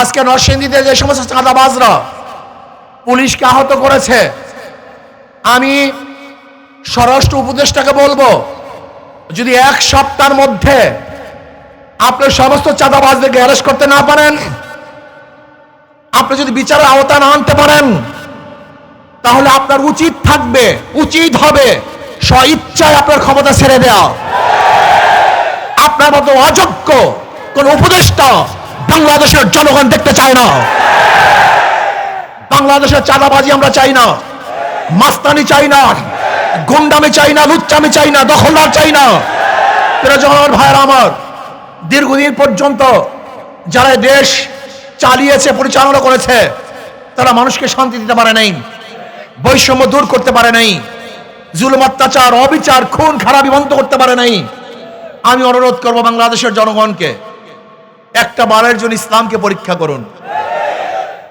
আজকে নরসিংদীতে যে সমস্ত চাঁদাবাজরা পুলিশকে আহত করেছে, আমি স্বরাষ্ট্র উপদেষ্টাকে বলব, যদি এক সপ্তাহের মধ্যে আপনি সমস্ত চাঁদাবাজদেরকে অ্যারেস্ট করতে না পারেন, আপনি যদি বিচারের আওতা না আনতে পারেন, তাহলে আপনার উচিত থাকবে, উচিত হবে স্ব ইচ্ছায় আপনার ক্ষমতা ছেড়ে দেওয়া। আপনার মতো অযোগ্য কোন উপদেষ্টা বাংলাদেশের জনগণ দেখতে চায় না। বাংলাদেশের চাঁদাবাজি আমরা চাই না। মাস্তানি চাই না। গুন্ডামি চাই না, লুচ্চামি চাই না, দখলদার চাই না। প্রিয় জনগণ ভাইয়েরা আমার, দীর্ঘদিন পর্যন্ত যারা দেশ চালিয়েছে, পরিচালনা করেছে, তারা মানুষকে শান্তি দিতে পারে নাই, বৈষম্য দূর করতে পারে নাই, জুলুম, অত্যাচার, অবিচার, খুন, খারাপি বন্ধ করতে পারে নাই। আমি অনুরোধ করব বাংলাদেশের জনগণকে একটা বারের জন্য ইসলামকে পরীক্ষা করুন।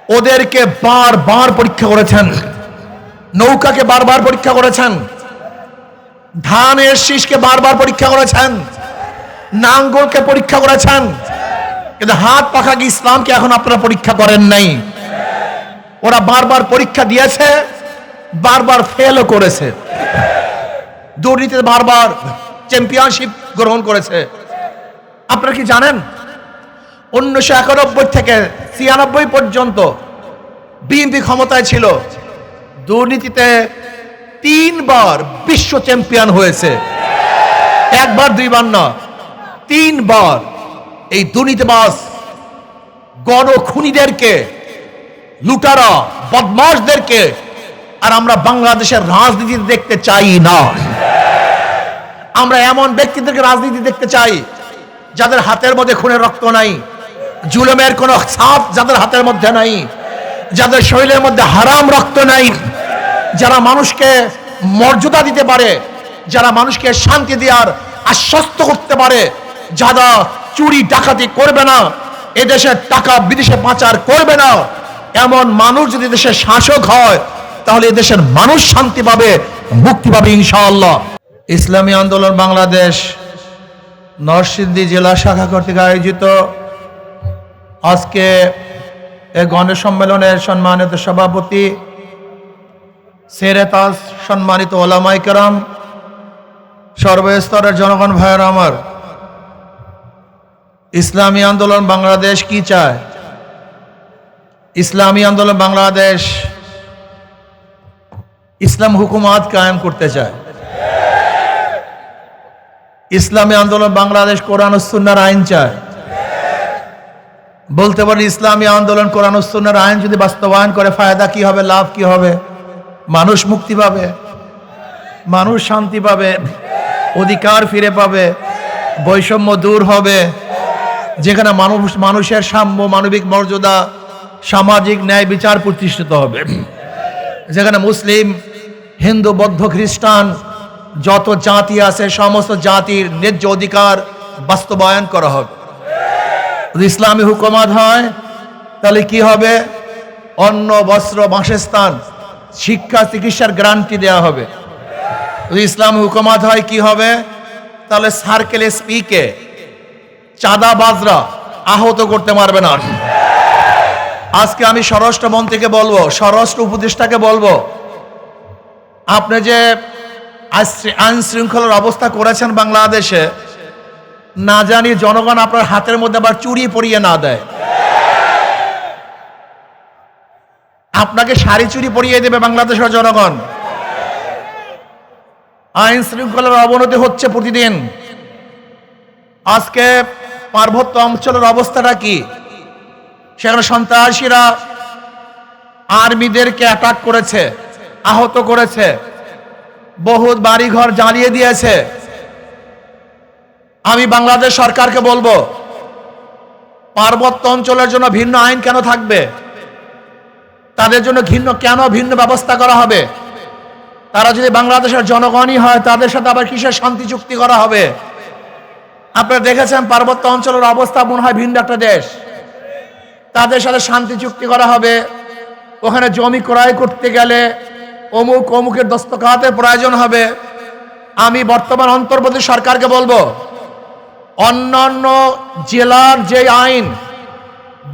ওদেরকে বারবার পরীক্ষা করেছেন। নৌকাকে বারবার পরীক্ষা করেছেন। ধানের শীষকে বারবার পরীক্ষা করেছেন। নাঙ্গলকে পরীক্ষা করেছেন। কিন্তু হাত পাখা কি ইসলামকে এখন আপনারা পরীক্ষা করেন নাই? ওরা বারবার পরীক্ষা দিয়েছে বারবার ফেলও করেছে। দুর্নীতিতে বারবার চ্যাম্পিয়নশিপ গ্রহণ করেছে। আপনারা কি জানেন? উনিশশো একানব্বই থেকে ছিয়ানব্বই পর্যন্ত বিএনপি ক্ষমতায় ছিল। দুর্নীতিতে তিনবার বিশ্ব চ্যাম্পিয়ন হয়েছে। একবার, দুইবার না, তিনবার এই দুর্নীতিবাস গণ খুনিদেরকে লুটারা বদমাসদেরকে আর আমরা বাংলাদেশের রাজনীতি দেখতে চাই না। আমরা এমন ব্যক্তিদেরকে রাজনীতি দেখতে চাই যাদের হাতের মধ্যে খুনের রক্ত নাই। জুলুমের কোনো ছাপ যাদের হাতের মধ্যে নাই, যাদের শরীরের মধ্যে হারাম রক্ত নাই, যারা মানুষকে মর্যাদা দিতে পারে, যারা মানুষকে শান্তি দেওয়ার, আশ্বস্ত করতে পারে, যারা চুরি, ডাকাতি করবে না এদেশের টাকা বিদেশে পাচার করবে না, এমন মানুষ যদি দেশের শাসক হয়, তাহলে এদেশের মানুষ শান্তি পাবে, মুক্তি পাবে ইনশাআল্লাহ। ইসলামী আন্দোলন বাংলাদেশ নরসিংদী জেলা শাখা কর্তৃক আয়োজিত আজকে এ গণসম্মেলনের সম্মানিত সভাপতি, সেরেতাজ সম্মানিত ওলামাই কেরাম, সর্বস্তরের জনগণ ভাইয়ের আমার, ইসলামী আন্দোলন বাংলাদেশ কি চায়? ইসলামী আন্দোলন বাংলাদেশ ইসলাম হুকুমাত কায়েম করতে চায়। ইসলামী আন্দোলন বাংলাদেশ কোরআন ও সুন্নাহর আইন চায়। বলতে পারি, ইসলামী আন্দোলন, কোরআন আইন যদি বাস্তবায়ন করে, ফায়দা কি হবে, লাভ কি হবে? মানুষ মুক্তি পাবে? মানুষ শান্তি পাবে? অধিকার ফিরে পাবে? বৈষম্য দূর হবে? যেখানে মানুষ, মানুষের সাম্য, মানবিক মর্যাদা, সামাজিক ন্যায় বিচার প্রতিষ্ঠিত হবে। যেখানে মুসলিম, হিন্দু, বৌদ্ধ, খ্রিস্টান যত জাতি আছে, সমস্ত জাতির ন্যায্য অধিকার বাস্তবায়ন করা হবে। ইসলামী হুকুমাত হয়, তাহলে কি হবে? অন্ন, বস্ত্র, বাসস্থান, শিক্ষা, চিকিৎসার গ্যারান্টি দেওয়া হবে। যদি ইসলামী হুকুমাত হয়, কি হবে? তাহলে সার্কেল এসপিকে চাঁদাবাজরা আহত করতে পারবে না। আজকে আমি স্বরাষ্ট্র মন্ত্রীকে বলব, স্বরাষ্ট্র উপদেষ্টাকে বলব, আপনি যে আইন শৃঙ্খলার অবস্থা করেছেন বাংলাদেশে না জানি জনগণ আপনার হাতের মধ্যে আবার চুরি পরিয়ে না দেয়। আপনাকে শাড়ি চুরি পরিয়ে দেবে বাংলাদেশের জনগণ। আইন শৃঙ্খলার অবনতি হচ্ছে প্রতিদিন। আজকে পার্বত্য অঞ্চলের অবস্থাটা কি? সেখানে সন্ত্রাসীরা আর্মিদেরকে অ্যাটাক করেছে, আহত করেছে, বহুত বাড়িঘর জ্বালিয়ে দিয়েছে। আমি বাংলাদেশ সরকারকে বলব, পার্বত্য অঞ্চলের জন্য ভিন্ন আইন কেন থাকবে? তাদের জন্য ভিন্ন কেন ভিন্ন ব্যবস্থা করা হবে? তারা যদি বাংলাদেশের জনগণই হয়, তাদের সাথে আবার কিসের শান্তি চুক্তি করা হবে? আপনারা দেখেছেন পার্বত্য অঞ্চলের অবস্থা মনে হয় ভিন্ন একটা দেশ। তাদের সাথে শান্তি চুক্তি করা হবে। ওখানে জমি ক্রয় করতে গেলে অমুক অমুকের দস্তখাতের প্রয়োজন হবে। আমি বর্তমান অন্তর্বর্তী সরকারকে বলব অন্যান্য জেলার যে আইন,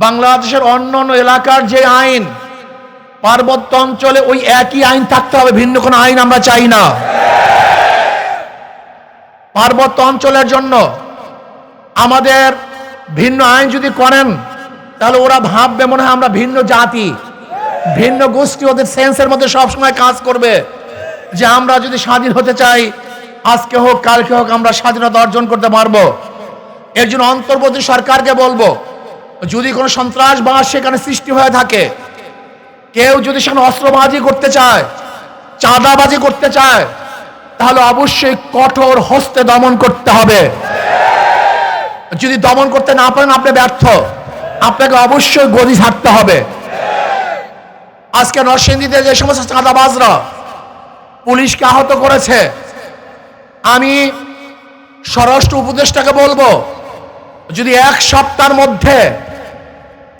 বাংলাদেশের অন্য অন্য এলাকার যে আইন, পার্বত্য অঞ্চলে ওই একই আইন থাকতে হবে, ভিন্ন কোনো আইন আমরা চাই না। পার্বত্য অঞ্চলের জন্য আমাদের ভিন্ন আইন যদি করেন, তাহলে ওরা ভাববে মনে হয় আমরা ভিন্ন জাতি। ভিন্ন গোষ্ঠী ওদের সেন্সের মধ্যে সবসময় কাজ করবে যে আমরা যদি স্বাধীন হতে চাই, আজকে হোক, কালকে হোক আমরা স্বাধীনতা অর্জন করতে পারব। এর জন্য অন্তর্বর্তী সরকারকে বলব, যদি কোনো সন্ত্রাসবাদ সেখানে সৃষ্টি হয়ে থাকে, কেউ যদি সেখানে অস্ত্রবাজি করতে চায়, চাঁদাবাজি করতে চায়, তাহলে অবশ্যই কঠোর হস্তে দমন করতে হবে। যদি দমন করতে না পারেন, আপনি ব্যর্থ। আপনাকে অবশ্যই গদি ছাড়তে হবে। আজকে নরসিংদীতে যে সমস্ত চাঁদাবাজরা পুলিশকে আহত করেছে, আমি স্বরাষ্ট্র উপদেষ্টাকে বলব যদি এক সপ্তাহের মধ্যে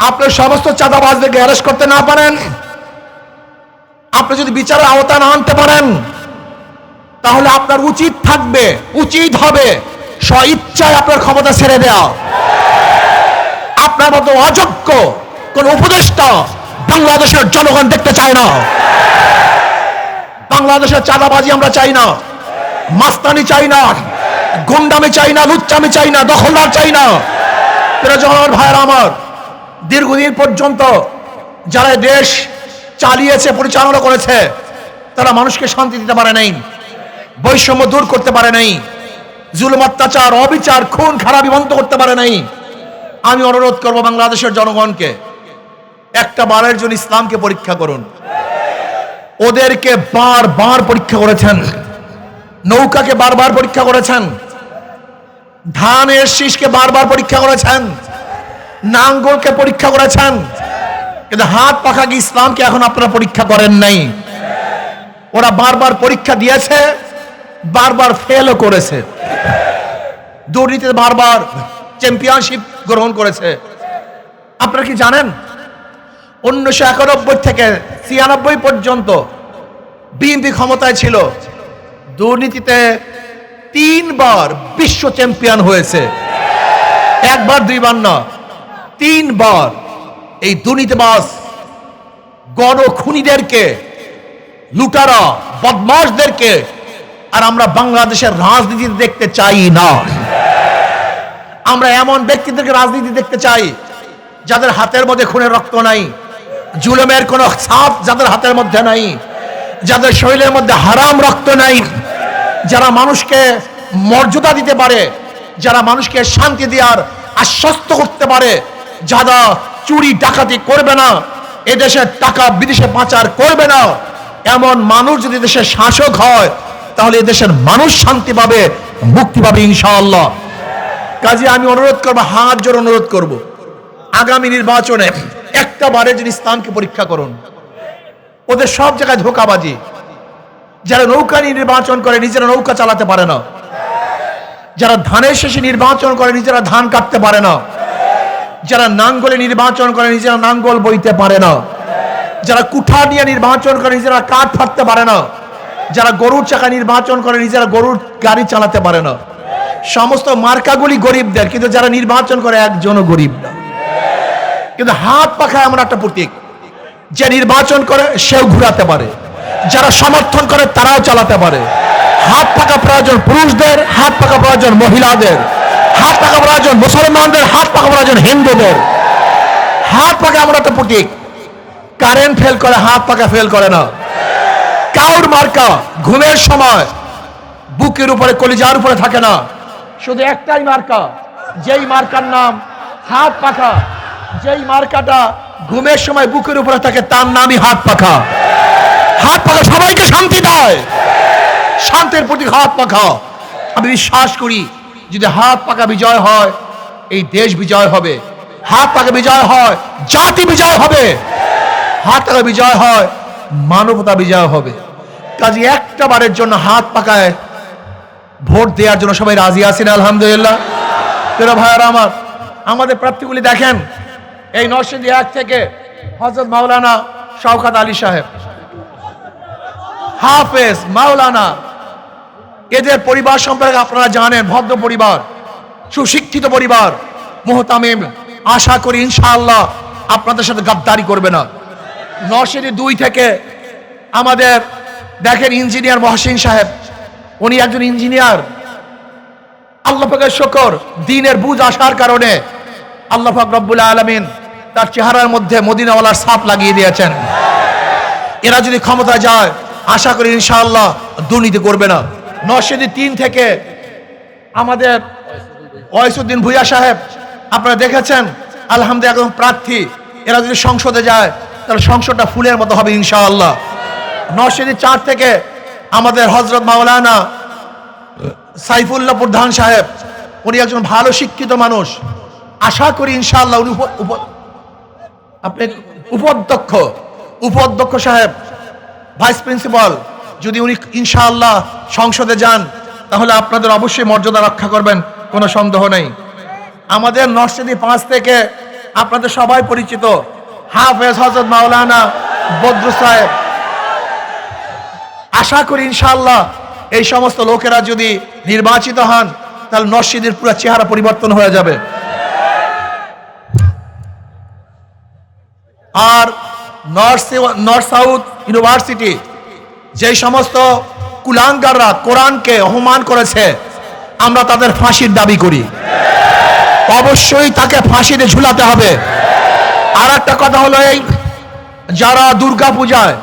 আপনি সমস্ত চাঁদাবাজদেরকে অ্যারেস্ট করতে না পারেন, আপনি যদি বিচারের আওতা না আনতে পারেন, তাহলে আপনার উচিত থাকবে, উচিত হবে স্ব ইচ্ছায় আপনার ক্ষমতা ছেড়ে দেওয়া আপনার মতো অযোগ্য কোন উপদেষ্টা বাংলাদেশের জনগণ দেখতে চায় না। বাংলাদেশের চাঁদাবাজি আমরা চাই না, মাস্তানি চাই না। গুন্ডামি চাই না, লুচ্চামি চাই না, দখলদার চাই না। প্রিয় জনগণ, ভাইয়ের আমার, দীর্ঘদিন পর্যন্ত যারা দেশ চালিয়েছে, পরিচালনা করেছে, তারা মানুষকে শান্তি দিতে পারে নাই, বৈষম্য দূর করতে পারে নাই, জুলুম, অত্যাচার, অবিচার, খুন, খারাপি বন্ধ করতে পারে নাই। আমি অনুরোধ করব বাংলাদেশের জনগণকে, একটা বারের জন্য ইসলামকে পরীক্ষা করুন। ওদেরকে বার বার পরীক্ষা করেছেন। নৌকাকে বারবার পরীক্ষা করেছেন। ধানের শীষকে বারবার পরীক্ষা করেছেন, নাঙ্গলকে পরীক্ষা করেছেন, কিন্তু হাত পাখা কি ইসলামকে এখন আপনারা পরীক্ষা করেন নাই? ওরা বারবার পরীক্ষা দিয়েছে, বারবার ফেলও করেছে। দুর্নীতিতে বারবার চ্যাম্পিয়নশিপ গ্রহণ করেছে। আপনারা কি জানেন, উনিশশো একানব্বই থেকে ছিয়ানব্বই পর্যন্ত বিএনপি ক্ষমতায় ছিল। দুর্নীতিতে তিনবার বিশ্ব চ্যাম্পিয়ন হয়েছে। একবার, দুইবার না, তিনবার এই দুর্নীতিবাস গণ খুনিদেরকে লুটারা বদমাসদেরকে আর আমরা বাংলাদেশের রাজনীতি দেখতে চাই না। আমরা এমন ব্যক্তিদেরকে রাজনীতি দেখতে চাই যাদের হাতের মধ্যে খুনের রক্ত নাই, জুলমের কোনো ছাপ যাদের হাতের মধ্যে নাই, যাদের শরীরের মধ্যে হারাম রক্ত নাই। যারা মানুষকে মর্যাদা দিতে পারে, যারা মানুষকে শান্তি দেওয়ার আশ্বস্ত করতে পারে, যারা চুরি ডাকাতি করবে না এদেশের টাকা বিদেশে পাচার করবে না, এমন মানুষ যদি দেশের শাসক হয়, তাহলে এদেশের মানুষ শান্তি পাবে, মুক্তি পাবে ইনশাআল্লাহ। কাজে আমি অনুরোধ করব, হাত জোর অনুরোধ করব। আগামী নির্বাচনে একটা বারে যদি ইসলামকে পরীক্ষা করুন। ওদের সব জায়গায় ধোকাবাজি। যারা নৌকা নিয়ে নির্বাচন করে, নিজেরা নৌকা চালাতে পারে না। যারা ধানের শেষে নির্বাচন করে, নিজেরা ধান কাটতে পারে না। যারা নাঙ্গলে নির্বাচন করে, নিজেরা নাঙ্গল বইতে পারে না। যারা কুঠা নিয়ে নির্বাচন করে, নিজেরা কাঠ ফাটতে পারে না। যারা গরুর চাকা নির্বাচন করে, নিজেরা গরুর গাড়ি চালাতে পারে না। সমস্ত মার্কাগুলি গরিবদের, কিন্তু যারা নির্বাচন করে, একজনও গরিব না। কিন্তু হাত পাখায় এমন একটা প্রতীক, যে নির্বাচন করে, সেও ঘুরাতে পারে। যারা সমর্থন করে তারাও চালাতে পারে। হাত পাকা প্রয়োজন পুরুষদের, হাত পাকা প্রয়োজন মহিলাদের। হাত পাকা প্রয়োজন মুসলমানদের, হাত পাকা প্রয়োজন হিন্দুদের। হাত পাকা আমরা একটা প্রতীক। কারেন্ট ফেল করে, হাত পাকা ফেল করে না। কাউর মার্কা ঘুমের সময় বুকের উপরে, কলিজার উপরে থাকে না। শুধু একটাই মার্কা, যেই মার্কার নাম হাত পাখা যেই মার্কাটা ঘুমের সময় বুকের উপরে থাকে, তার নামই হাত পাখা হাত পাখা, সবাইকে শান্তি দেয়। শান্তির প্রতি হাত পাখা। আমি বিশ্বাস করি, যদি হাত পাকা বিজয় হয়, এই দেশ বিজয় হবে। হাত পাকা বিজয় হয়, জাতি বিজয় হবে। হাত পাকা বিজয় হয়, মানবতা বিজয় হবে। কাজে একটা বারের জন্য হাত পাকায় ভোট দেওয়ার জন্য সবাই রাজি আছেন, আলহামদুলিল্লাহ। তেরা ভাইয়ারা আমার, আমাদের প্রার্থীগুলি দেখেন। এই নরসিংদী এক থেকে হজরত মাওলানা শওকাত আলী সাহেব। হাফেজ, মাওলানা। এদের পরিবার সম্পর্কে আপনারা জানেন, ভদ্র পরিবার, সুশিক্ষিত পরিবার। মোহতামিম, আশা করি ইনশাআল্লাহ আপনাদের সাথে গাদ্দারি করবে না। নরসিংদী দুই থেকে আমাদের, দেখেন ইঞ্জিনিয়ার মহসিন সাহেব, উনি একজন ইঞ্জিনিয়ার। আল্লাহ পাকের শকর, দিনের বুঝ আসার কারণে আল্লাহ রব্বুল আলমিন তার চেহারার মধ্যে মদিনাওয়ালার সাপ লাগিয়ে দিয়েছেন। এরা যদি ক্ষমতা যায় আশা করি ইনশাআল্লাহ দুর্নীতি করবে না। নরসিংদী তিন থেকে আমাদের ওয়াইসুদ্দিন ভুইয়া সাহেব, আপনারা দেখেছেন? আলহামদুলিল্লাহ একদম প্রার্থী। এরা যদি সংসদে যায়, তাহলে সংসদটা ফুলের মতো হবে ইনশাআল্লাহ। নরসিংদী চার থেকে আমাদের হজরত মাওলানা সাইফুল্লাহ প্রধান সাহেব, উনি একজন ভালো শিক্ষিত মানুষ। আশা করি ইনশাআল্লাহ উনি আপনি উপাধ্যক্ষ উপাধ্যক্ষ সাহেব ভাইস প্রিন্সিপাল, যদি উনি ইনশাআল্লাহ সংসদে যান, তাহলে আপনাদের অবশ্যই মর্যাদা রক্ষা করবেন, কোনো সন্দেহ নেই। আমাদের নরসিংদী পাঁচ থেকে আপনাদের সবাই পরিচিত, হাফেজ হজরত মাওলানা বদ্রু সাহেব। আশা করি ইনশাআল্লাহ এই সমস্ত লোকেরা যদি নির্বাচিত হন, তাহলে নরসিংদীর পুরো চেহারা পরিবর্তন হয়ে যাবে। আর নর্থ নর্থ সাউথ ইউনিভার্সিটি যে সমস্ত কুলাঙ্গাররা কোরআনকে অপমান করেছে, আমরা তাদের ফাঁসির দাবি করি। অবশ্যই তাকে ফাঁসিতে ঝুলাতে হবে। আর একটা কথা হলো এই, যারা দুর্গা পূজায়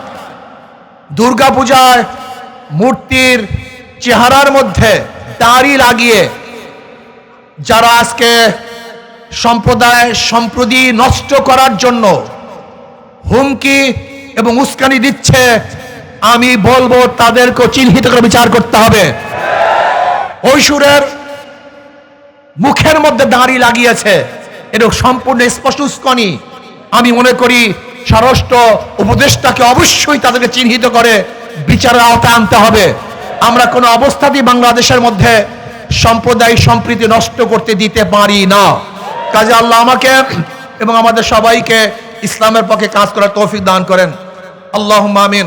দুর্গা পূজায় মূর্তির চেহারার মধ্যে দাড়ি লাগিয়ে, যারা আজকে সম্প্রদায়, সম্প্রতি নষ্ট করার জন্য হুমকি এবং উস্কানি দিচ্ছে, আমি বলব তাদেরকে চিহ্নিত করে বিচার করতে হবে। ঐশ্বরের মুখের মধ্যে দাঁড়ি লাগিয়েছে। এটা সম্পূর্ণ স্পষ্ট উস্কানি। আমি মনে করি স্বরাষ্ট্র উপদেষ্টাকে অবশ্যই তাদেরকে চিহ্নিত করে বিচারের আওতায় আনতে হবে। আমরা কোনো অবস্থাতেই বাংলাদেশের মধ্যে সম্প্রদায় সম্প্রীতি নষ্ট করতে দিতে পারি না। কাজে আল্লাহ আমাকে এবং আমাদের সবাইকে ইসলামের পক্ষে কাজ করার তৌফিক দান করেন। আল্লাহ আমিন।